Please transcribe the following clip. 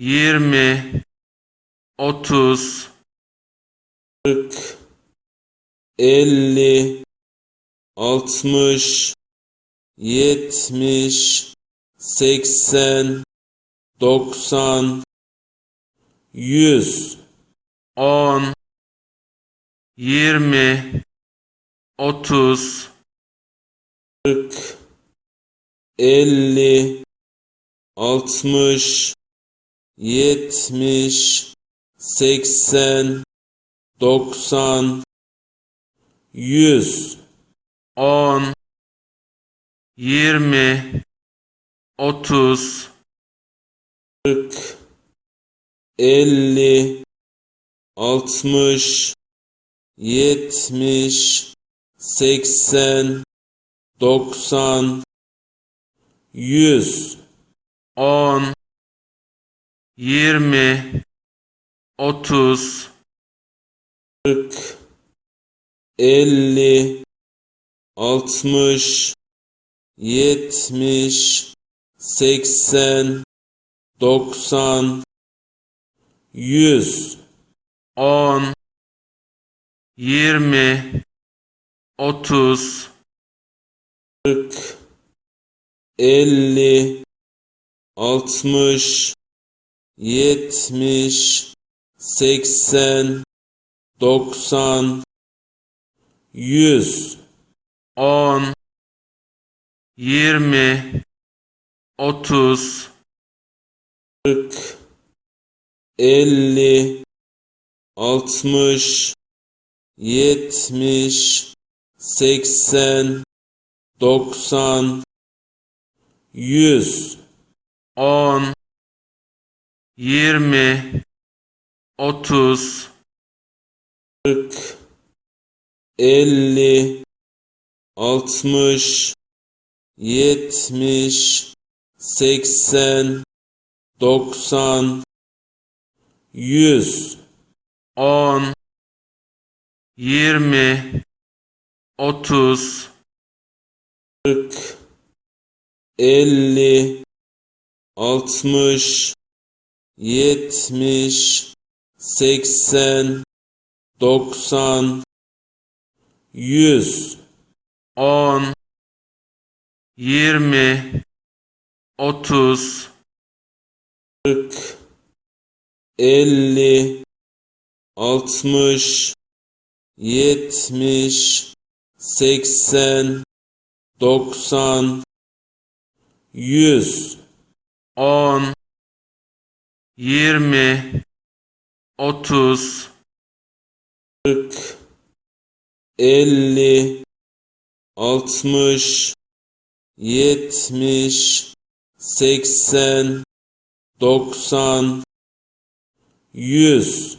yirmi, otuz, kırk, elli, altmış, yetmiş, seksen, doksan, yüz, on, yirmi, otuz, kırk, elli, altmış, yetmiş, seksen, doksan, yüz, on, yirmi, otuz, kırk, elli, altmış, yetmiş, seksen, doksan, yüz, on, yirmi, otuz, kırk, elli, altmış, yetmiş, seksen, doksan, yüz, on, yirmi, otuz, kırk, elli, altmış, yetmiş, seksen, doksan, yüz, on, yirmi, otuz, kırk, elli, altmış, yetmiş, seksen, doksan, yüz, on, yirmi, otuz, kırk, elli, altmış, yetmiş, seksen, doksan, yüz, on, yirmi, otuz, kırk, elli, altmış, yetmiş, seksen, doksan, yüz, on, yirmi, otuz, kırk, elli, altmış, yetmiş, seksen, doksan, yüz, on, yirmi, otuz, kırk, elli, altmış, yetmiş, seksen, doksan, yüz,